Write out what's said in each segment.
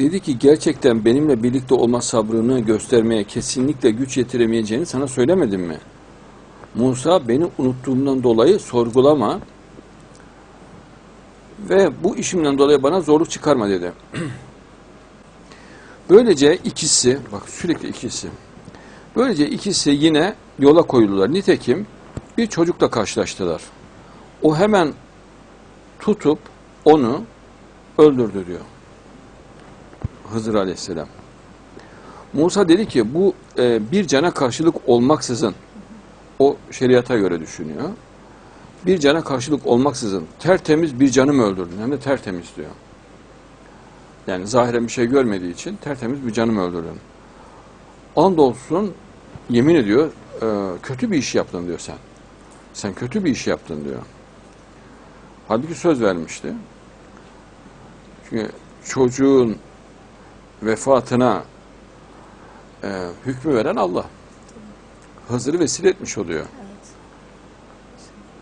Dedi ki gerçekten benimle birlikte olma sabrını göstermeye kesinlikle güç yetiremeyeceğini sana söylemedim mi? Musa beni unuttuğumdan dolayı sorgulama ve bu işimden dolayı bana zorluk çıkarma dedi. Böylece ikisi, bak sürekli ikisi. Böylece ikisi yine yola koyuldular. Nitekim bir çocukla karşılaştılar. O hemen tutup onu öldürdü diyor. Hızır Aleyhisselam. Musa dedi ki bu e, bir cana karşılık olmaksızın o şeriata göre düşünüyor. Bir cana karşılık olmaksızın tertemiz bir canı mı öldürdün? Hem de tertemiz diyor. Yani zahiren bir şey görmediği için tertemiz bir canı mı öldürdün? Andolsun yemin ediyor e, kötü bir iş yaptın diyor sen. Sen kötü bir iş yaptın diyor. Halbuki söz vermişti. Çünkü çocuğun vefatına e, hükmü veren Allah. Hızır'ı vesile etmiş oluyor.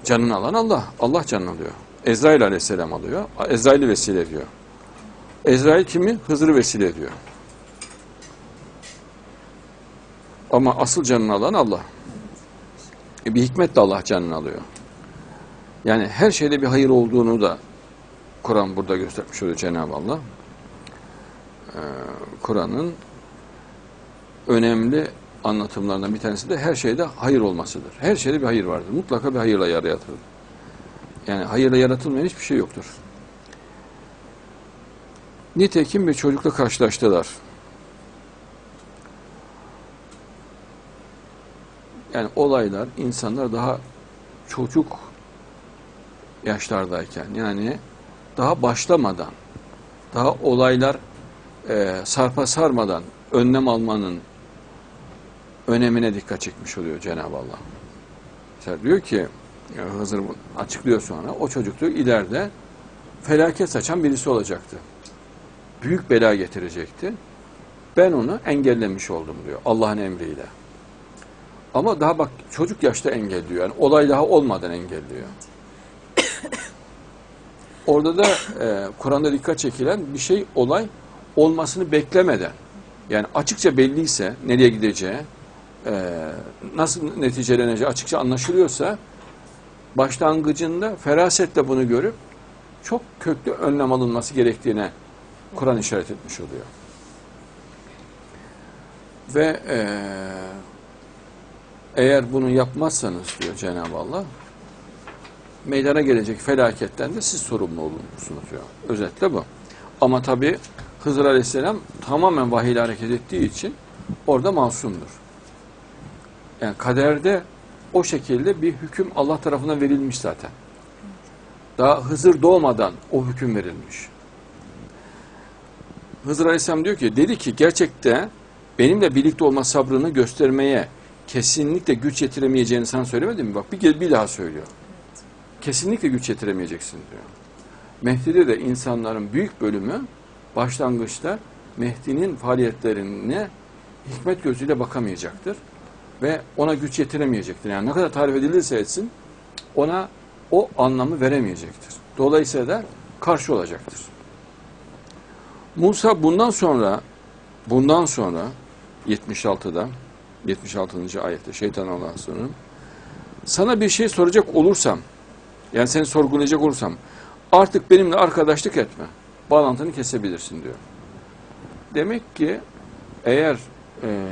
Canını alan Allah. Allah canını alıyor. Ezrail aleyhisselam alıyor. Ezrail'i vesile ediyor. Ezrail kimi? Hızır'ı vesile ediyor. Ama asıl canını alan Allah. E, bir hikmetle Allah canını alıyor. Yani her şeyde bir hayır olduğunu da Kur'an burada göstermiş oluyor Cenab-ı Allah. Ee, Kur'an'ın önemli anlatımlarından bir tanesi de her şeyde hayır olmasıdır. Her şeyde bir hayır vardır. Mutlaka bir hayırla yaratılır. Yani hayırla yaratılmayan hiçbir şey yoktur. Nitekim bir çocukla karşılaştılar. Yani olaylar, insanlar daha çocuk yaşlardayken yani daha başlamadan, daha olaylar e, sarpa sarmadan önlem almanın önemine dikkat çekmiş oluyor Cenab-ı Allah. Mesela diyor ki e, Hızır açıklıyor sonra o çocuk diyor ileride felaket saçan birisi olacaktı. Büyük bela getirecekti. Ben onu engellemiş oldum diyor Allah'ın emriyle. Ama daha bak çocuk yaşta engelliyor. Yani olay daha olmadan engelliyor. Orada da e, Kur'an'da dikkat çekilen bir şey olay olmasını beklemeden yani açıkça belliyse nereye gideceği e, nasıl neticeleneceği açıkça anlaşılıyorsa başlangıcında ferasetle bunu görüp çok köklü önlem alınması gerektiğine Kur'an işaret etmiş oluyor. Ve e, eğer bunu yapmazsanız diyor Cenab-ı Allah meydana gelecek felaketten de siz sorumlu olursunuz diyor. Özetle bu. Ama tabi Hızır Aleyhisselam tamamen vahiyle hareket ettiği için orada masumdur. Yani kaderde o şekilde bir hüküm Allah tarafından verilmiş zaten. Daha Hızır doğmadan o hüküm verilmiş. Hızır Aleyhisselam diyor ki, dedi ki gerçekte benimle birlikte olma sabrını göstermeye kesinlikle güç yetiremeyeceğini sana söylemedim mi? Bak bir, bir daha söylüyor. Kesinlikle güç yetiremeyeceksin diyor. Mehdi'de de insanların büyük bölümü başlangıçta Mehdi'nin faaliyetlerine hikmet gözüyle bakamayacaktır. Ve ona güç yetiremeyecektir. Yani ne kadar tarif edilirse etsin ona o anlamı veremeyecektir. Dolayısıyla da karşı olacaktır. Musa bundan sonra bundan sonra 76'da 76. ayette şeytan Allah'ın sonra sana bir şey soracak olursam yani seni sorgulayacak olursam artık benimle arkadaşlık etme. Bağlantını kesebilirsin diyor. Demek ki eğer e,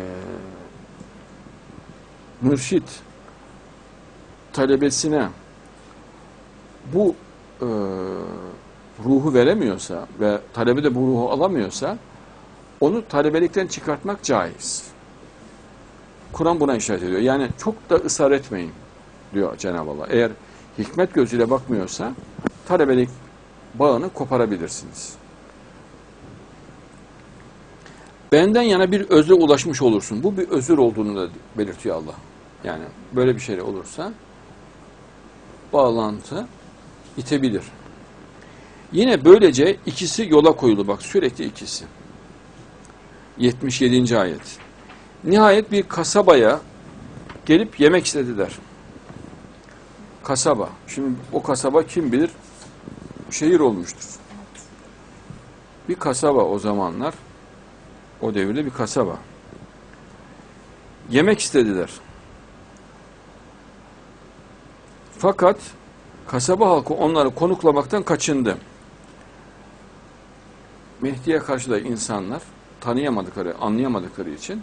mürşit talebesine bu e, ruhu veremiyorsa ve talebe de bu ruhu alamıyorsa onu talebelikten çıkartmak caiz. Kur'an buna işaret ediyor. Yani çok da ısrar etmeyin diyor Cenab-ı Allah. Eğer hikmet gözüyle bakmıyorsa talebelik bağını koparabilirsiniz. Benden yana bir özre ulaşmış olursun. Bu bir özür olduğunu da belirtiyor Allah. Yani böyle bir şey olursa bağlantı itebilir. Yine böylece ikisi yola koyulu. Bak sürekli ikisi. 77. ayet. Nihayet bir kasabaya gelip yemek istediler. Kasaba. Şimdi o kasaba kim bilir şehir olmuştur. bir kasaba o zamanlar. O devirde bir kasaba. Yemek istediler. Fakat kasaba halkı onları konuklamaktan kaçındı. Mehdi'ye karşı da insanlar tanıyamadıkları, anlayamadıkları için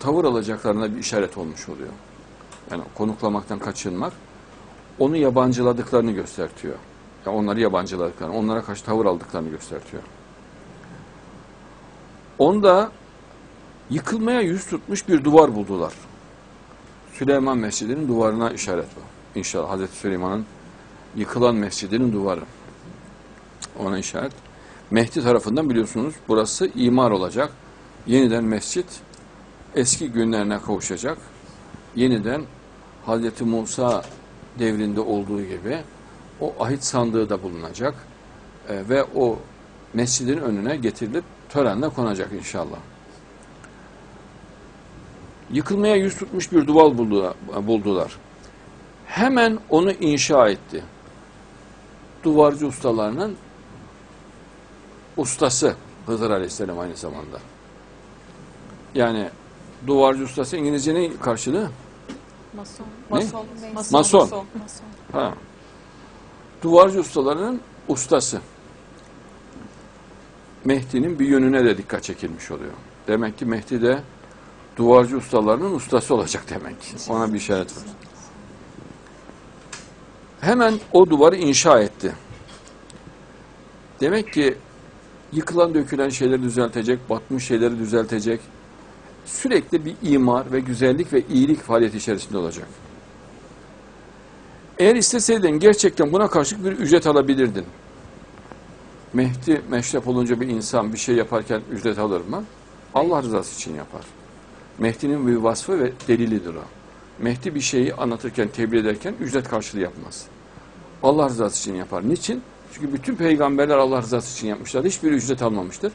tavır alacaklarına bir işaret olmuş oluyor. Yani konuklamaktan kaçınmak onu yabancıladıklarını göstertiyor. Yani onları yabancıladıklarını, onlara karşı tavır aldıklarını göstertiyor. Onda yıkılmaya yüz tutmuş bir duvar buldular. Süleyman Mescidi'nin duvarına işaret bu. İnşallah Hazreti Süleyman'ın yıkılan mescidinin duvarı. Ona işaret. Mehdi tarafından biliyorsunuz burası imar olacak. Yeniden mescit eski günlerine kavuşacak. Yeniden Hazreti Musa devrinde olduğu gibi o ahit sandığı da bulunacak. E, ve o mescidin önüne getirilip törenle konacak inşallah. Yıkılmaya yüz tutmuş bir duval buldular. Hemen onu inşa etti. Duvarcı ustalarının ustası Hızır Aleyhisselam aynı zamanda. Yani duvarcı ustası İngilizcenin karşılığı? Mason. Ne? Mason. Mason. Mason. Ha. Duvarcı ustalarının ustası. Mehdi'nin bir yönüne de dikkat çekilmiş oluyor. Demek ki Mehdi de duvarcı ustalarının ustası olacak demek. Ona bir işaret var. Hemen o duvarı inşa etti. Demek ki yıkılan dökülen şeyleri düzeltecek, batmış şeyleri düzeltecek. Sürekli bir imar ve güzellik ve iyilik faaliyeti içerisinde olacak. Eğer isteseydin gerçekten buna karşılık bir ücret alabilirdin. Mehdi meşrep olunca bir insan bir şey yaparken ücret alır mı? Allah rızası için yapar. Mehdi'nin bir vasfı ve delilidir o. Mehdi bir şeyi anlatırken, tebliğ ederken ücret karşılığı yapmaz. Allah rızası için yapar. Niçin? Çünkü bütün peygamberler Allah rızası için yapmışlar. Hiçbir ücret almamıştır.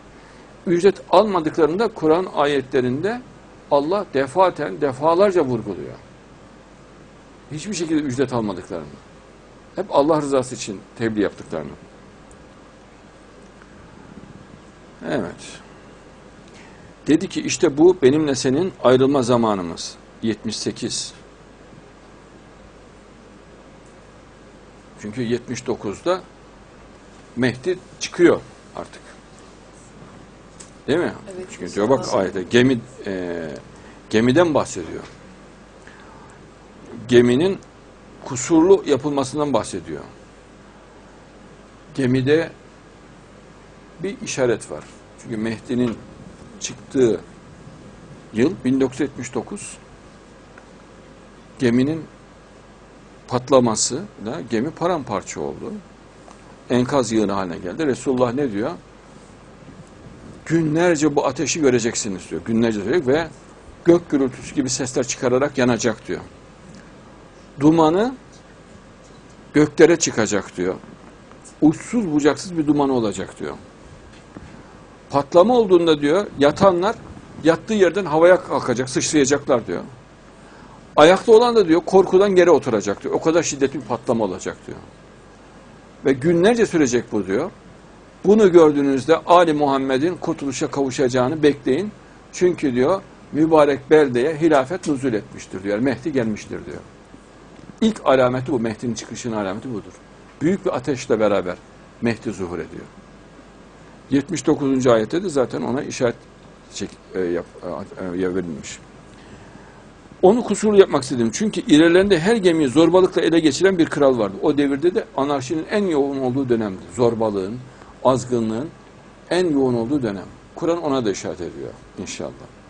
Ücret almadıklarında Kur'an ayetlerinde Allah defaten, defalarca vurguluyor. Hiçbir şekilde ücret almadıklarını. Hep Allah rızası için tebliğ yaptıklarını. Evet. Dedi ki işte bu benimle senin ayrılma zamanımız. 78. Çünkü 79'da Mehdi çıkıyor artık. Değil mi? Evet, Çünkü diyor bak ayette gemi e, gemiden bahsediyor. Geminin kusurlu yapılmasından bahsediyor. Gemide bir işaret var. Çünkü Mehdi'nin çıktığı yıl 1979 geminin patlaması da gemi paramparça oldu. Enkaz yığını haline geldi. Resulullah ne diyor? Günlerce bu ateşi göreceksiniz diyor. Günlerce söyleyecek ve gök gürültüsü gibi sesler çıkararak yanacak diyor. Dumanı göklere çıkacak diyor. Uçsuz bucaksız bir dumanı olacak diyor. Patlama olduğunda diyor yatanlar yattığı yerden havaya kalkacak, sıçrayacaklar diyor. Ayakta olan da diyor korkudan geri oturacak diyor. O kadar şiddetli bir patlama olacak diyor. Ve günlerce sürecek bu diyor. Bunu gördüğünüzde Ali Muhammed'in kurtuluşa kavuşacağını bekleyin. Çünkü diyor mübarek beldeye hilafet nuzul etmiştir diyor. Mehdi gelmiştir diyor. İlk alameti bu. Mehdi'nin çıkışının alameti budur. Büyük bir ateşle beraber Mehdi zuhur ediyor. 79. ayette de zaten ona işaret çek, e, yap, e, verilmiş. Onu kusurlu yapmak istedim. Çünkü ilerlerinde her gemiyi zorbalıkla ele geçiren bir kral vardı. O devirde de anarşinin en yoğun olduğu dönemdi. Zorbalığın, azgınlığın en yoğun olduğu dönem. Kur'an ona da işaret ediyor inşallah.